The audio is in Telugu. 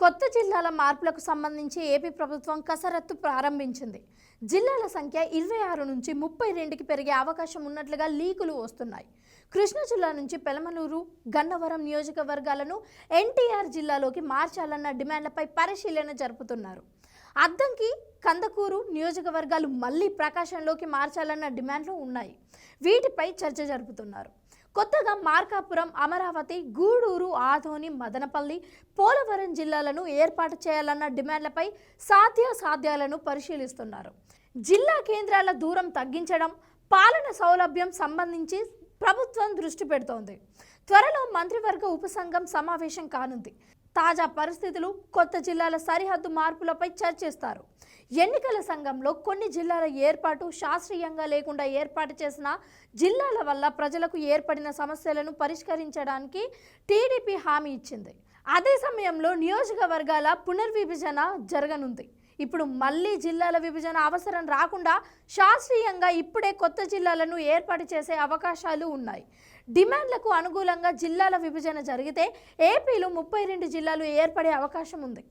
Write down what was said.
కొత్త జిల్లాల మార్పులకు సంబంధించి ఏపీ ప్రభుత్వం కసరత్తు ప్రారంభించింది. జిల్లాల సంఖ్య ఇరవై ఆరు నుంచి ముప్పై రెండుకి పెరిగే అవకాశం ఉన్నట్లుగా లీకులు వస్తున్నాయి. కృష్ణా జిల్లా నుంచి పెలమలూరు గన్నవరం నియోజకవర్గాలను ఎన్టీఆర్ జిల్లాలోకి మార్చాలన్న డిమాండ్లపై పరిశీలన జరుపుతున్నారు. అద్దంకి కందకూరు నియోజకవర్గాలు మళ్ళీ ప్రకాశంలోకి మార్చాలన్న డిమాండ్లు ఉన్నాయి. వీటిపై చర్చ జరుపుతున్నారు. కొత్తగా మార్కాపురం అమరావతి గూడూరు ఆదోని మదనపల్లి పోలవరం జిల్లాలను ఏర్పాటు చేయాలన్న డిమాండ్లపై సాధ్యాసాధ్యాలను పరిశీలిస్తున్నారు. జిల్లా కేంద్రాల దూరం తగ్గించడం పాలన సౌలభ్యం సంబంధించి ప్రభుత్వం దృష్టి పెడుతోంది. త్వరలో మంత్రివర్గ ఉపసంఘం సమావేశం కానుంది. తాజా పరిస్థితులు కొత్త జిల్లాల సరిహద్దు మార్పులపై చర్చిస్తారు. ఎన్నికల సంఘంలో కొన్ని జిల్లాల ఏర్పాటు శాస్త్రీయంగా లేకుండా ఏర్పాటు చేసిన జిల్లాల వల్ల ప్రజలకు ఏర్పడిన సమస్యలను పరిష్కరించడానికి టీడీపీ హామీ ఇచ్చింది. అదే సమయంలో నియోజకవర్గాల పునర్విభజన జరగనుంది. ఇప్పుడు మళ్ళీ జిల్లాల విభజన అవసరం రాకుండా శాస్త్రీయంగా ఇప్పుడే కొత్త జిల్లాలను ఏర్పాటు చేసే అవకాశాలు ఉన్నాయి. డిమాండ్లకు అనుకూలంగా జిల్లాల విభజన జరిగితే ఏపీలో ముప్పై రెండు జిల్లాలు ఏర్పడే అవకాశం ఉంది.